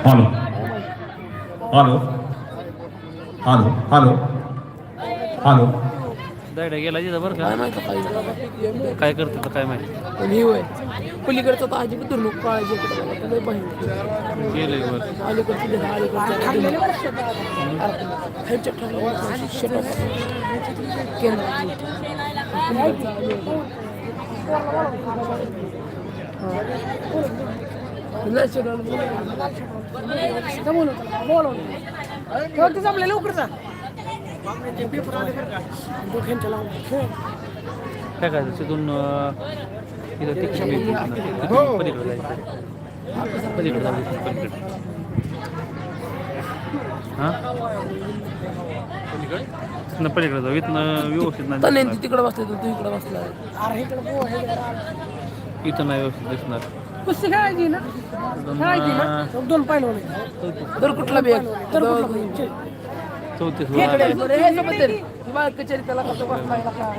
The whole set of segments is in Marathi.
Hello hello hello hello hello दायडा गेला तिथं बरं काय माहिती काय काय करते तर काय माहिती? पण हे होय. पलीकडचं तर अजिबात इकडे बघा तुला पाहिजे गेलंय वर अलीकडची अलीकडची आपल्या लवकर जा डोक्यांच्या लावून काय करायचं तिथून इथं तिथून पलीकडे जायचं. पलीकडे जायचं पलीकडे हां? तिथनं पलीकडे जाऊ. इथनं व्यवस्थित नाही. तिकडे बसले तू इकडे बसला अरे इकडे पो हे इथं नाही व्यवस्थित दिसणार. कुस्ती खेळायची ना? खेळायची ना? दोन पाहिलं तर कुठला बॅग? तर कुठलं चौतीस कचेरी त्याला कसं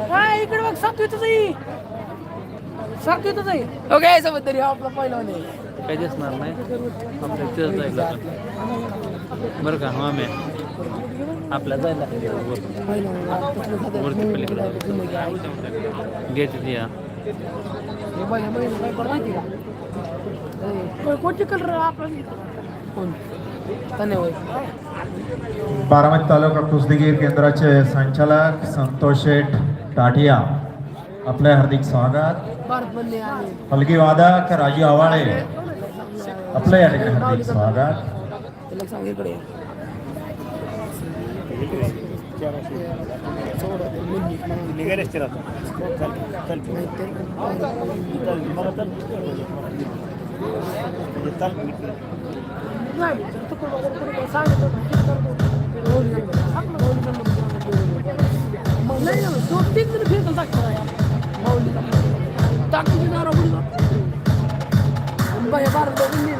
काय इकडे बघ सातवीतच आहे सातवीतच आहे. ओके सोबत तरी हा आपला पहिला नाही काही दिसणार नाही. आपल्या तिथं जायला लागेल. बरं का मामे आपल्या जायला वर. वरती. पलीकडे. घ्यायची ती या. कोणती कलर आपला कोण तने होय बारामती तालुका कुस्तीगीर केंद्राचे संचालक संतोष शेठ टाटिया आपले हार्दिक स्वागत. हलगी वादक राजू आवाळे आपले या ठिकाणी हार्दिक स्वागत. صورة مني اللي غير اشتراك كلب كلب كلب مرة كلب كلب لا يا دو تين دن پھر غلط کرا یار مولوی تاکہ جنا ربڑی ہم بھائی بار دو نہیں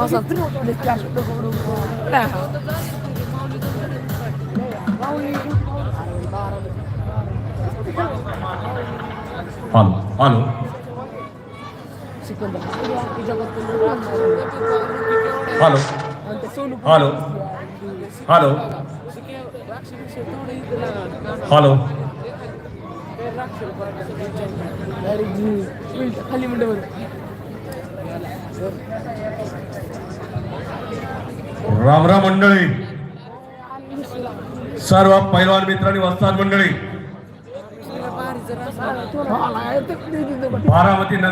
डोकं. हॅलो हॅलो सिकंदर हॅलो आणि ते Sonu hello hello hello direct खाली म्हणजे राम राम मंडळी. सर्व पैलवान मित्रांनी वस्ताद मंडळी. बारामती नगर